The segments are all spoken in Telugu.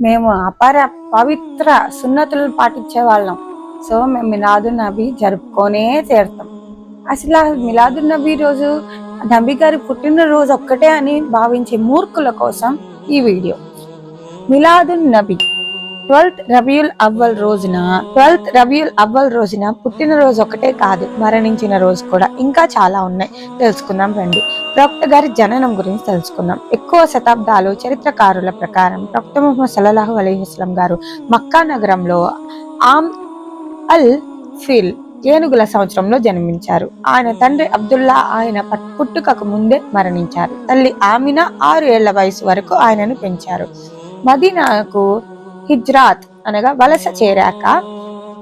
మేము అపార పవిత్ర సున్నతులను పాటించే వాళ్ళం సో మేము మిలాదు నబీ జరుపుకొనే తీరుతాం. అసలు ఆ మిలాదు నబీ రోజు నబీ గారి పుట్టినరోజు ఒక్కటే అని భావించే మూర్ఖుల కోసం ఈ వీడియో. మిలాదున్ నబీ ట్వెల్త్ రబియుల్ అవ్వల్ రోజున ట్వెల్త్ రబియుల్ అవ్వల్ రోజున పుట్టినరోజు ఒకటే కాదు మరణించిన రోజు కూడా. ఇంకా చాలా ఉన్నాయి. తెలుసుకుందాం రండి. ప్రవక్త గారి జననం గురించి తెలుసుకుందాం. ఎక్కువ శతాబ్దాలు చరిత్రకారుల ప్రకారం ప్రవక్త ముహమ్మద్ సల్లాహు అలైహి గారు మక్కా నగరంలో ఆమ్ అల్ ఫిల్ ఏనుగుల సంవత్సరంలో జన్మించారు. ఆయన తండ్రి అబ్దుల్లా ఆయన పుట్టుకకు ముందే మరణించారు. తల్లి ఆమిన ఆరు ఏళ్ళ వయసు వరకు ఆయనను పెంచారు. మదీనాకు హిజ్రాత్ అనగా వలస చేరాక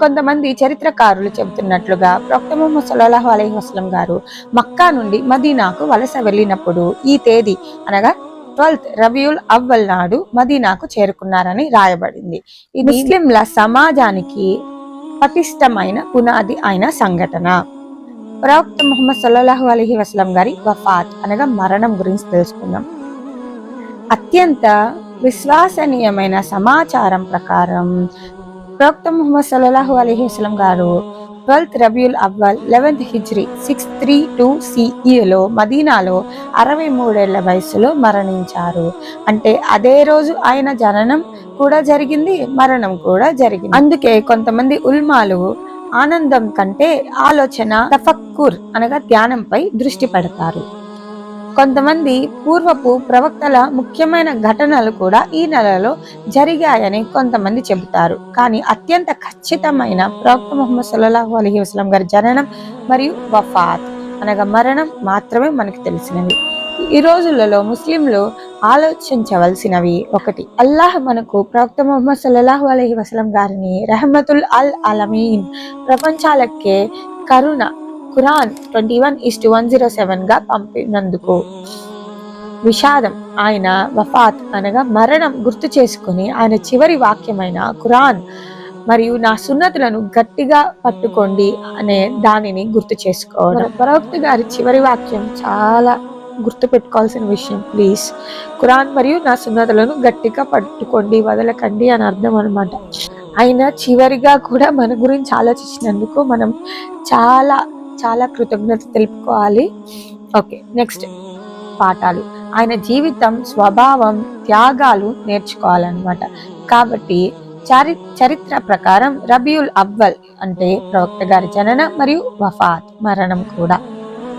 కొంతమంది చరిత్రకారులు చెబుతున్నట్లుగా ప్రవక్త ముహమ్మద్ సల్లాహు అలైహి వసల్లం గారు మక్కా నుండి మదీనాకు వలస వెళ్ళినప్పుడు ఈ తేదీ అనగా ట్వెల్త్ రబియుల్ అవ్వల్ నాడు మదీనాకు చేరుకున్నారని రాయబడింది. ఇది ముస్లింల సమాజానికి పటిష్టమైన పునాది అయిన సంఘటన. ప్రవక్త ముహమ్మద్ సల్లాహు అలైహి వసల్లం గారి వఫాత్ అనగా మరణం గురించి తెలుసుకుందాం. అత్యంత విశ్వసనీయమైన సమాచారం ప్రకారం ప్రవక్త ముహమ్మద్ సల్లాహు అలైహి గారు ట్వెల్త్ రబియుల్ అవ్వల్ eleventh Hijri six three two సిఈలో మదీనాలో అరవై మూడేళ్ళ వయసులో మరణించారు. అంటే అదే రోజు ఆయన జననం కూడా జరిగింది మరణం కూడా జరిగింది. అందుకే కొంతమంది ఉల్మాలు ఆనందం కంటే ఆలోచన తఫక్కుర్ అనగా ధ్యానంపై దృష్టి పెడతారు. కొంతమంది పూర్వపు ప్రవక్తల ముఖ్యమైన ఘటనలు కూడా ఈ నెలలో జరిగాయని కొంతమంది చెబుతారు. కానీ అత్యంత ఖచ్చితమైన ప్రవక్త ముహమ్మద్ సల్లాహు అలహి వసలం గారి జననం మరియు వఫాత్ అనగా మరణం మాత్రమే మనకు తెలిసినవి. ఈ రోజులలో ముస్లింలు ఆలోచించవలసినవి ఒకటి అల్లాహ్ మనకు ప్రవక్త ముహమ్మద్ సల్లాహు అలహి వసలం గారిని రహమతుల్ అల్ అలమీన్ ప్రపంచాలకే కరుణ Quran twenty one is to one zero సెవెన్గా పంపినందుకు. విషాదం ఆయన వఫాత్ అనగా మరణం గుర్తు చేసుకుని ఆయన చివరి వాక్యమైన ఖురాన్ మరియు నా సున్నతులను గట్టిగా పట్టుకోండి అనే దానిని గుర్తు చేసుకోవడం. ప్రవక్త గారి చివరి వాక్యం చాలా గుర్తు పెట్టుకోవాల్సిన విషయం. ప్లీజ్ ఖురాన్ మరియు నా సున్నతులను గట్టిగా పట్టుకోండి వదలకండి అని అర్థం అనమాట ఆయన చివరిగా కూడా మన గురించి ఆలోచించినందుకు మనం చాలా చాలా కృతజ్ఞత తెలుపుకోవాలి. ఓకే నెక్స్ట్ పాఠాలు. ఆయన జీవితం స్వభావం త్యాగాలు నేర్చుకోవాలన్నమాట. కాబట్టి చారి చరిత్ర ప్రకారం రబియుల్ అవ్వల్ అంటే ప్రవక్త గారి జనన మరియు వఫాత్ మరణం కూడా.